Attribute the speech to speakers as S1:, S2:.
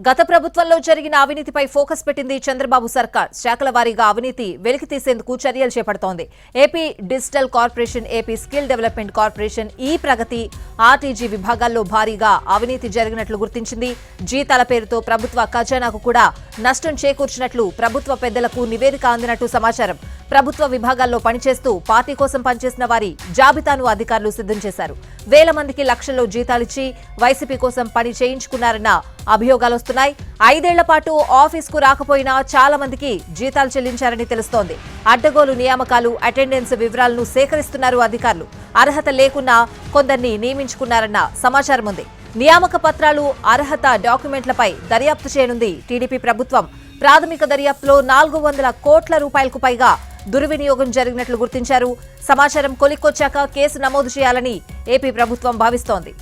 S1: గత ప్రభుత్వంలో జరిగిన అవినీతిపై ఫోకస్ పెట్టింది చంద్రబాబు సర్కార్. శాఖల వారీగా అవినీతి వెలికి తీసేందుకు చర్యలు చేపడుతోంది. AP digital corporation AP skill development corporation e Pragati RTG విభాగాల్లో భారీగా అవినీతి జరిగినట్లు గుర్తించింది. జీతాల పేరుతో ప్రభుత్వ ఖజానాకు కూడా నష్టం చేకూర్చినట్లు ప్రభుత్వ పెద్దలకు నివేదిక అందినట్టు సమాచారం. ప్రభుత్వ విభాగాల్లో పనిచేస్తూ పార్టీ కోసం పనిచేసిన వారి జాబితాను అధికారులు సిద్ధం చేశారు. వేల మందికి లక్షల్లో జీతాలిచ్చి వైసీపీ కోసం పని చేయించుకున్నారన్న అభియోగాలు వస్తున్నాయి. ఐదేళ్ళ పాటు ఆఫీస్కు రాకపోయినా చాలా మందికి జీతాలు చెల్లించారని తెలుస్తోంది. అడ్డగోలు నియామకాలు అటెండెన్స్ వివరాలను సేకరిస్తున్నారు అధికారులు. అర్హత లేకున్నా కొందరిని నియమించుకున్నారన్న సమాచారం ఉంది. నియామక పత్రాలు అర్హత డాక్యుమెంట్లపై దర్యాప్తు చేయనుంది టీడీపీ ప్రభుత్వం. ప్రాథమిక దర్యాప్తులో నాలుగు వందల కోట్ల రూపాయలకు పైగా దుర్వినియోగం జరిగినట్లు గుర్తించారు. సమాచారం కొలిక్కొచ్చాక కేసు నమోదు చేయాలని ఏపీ ప్రభుత్వం భావిస్తోంది.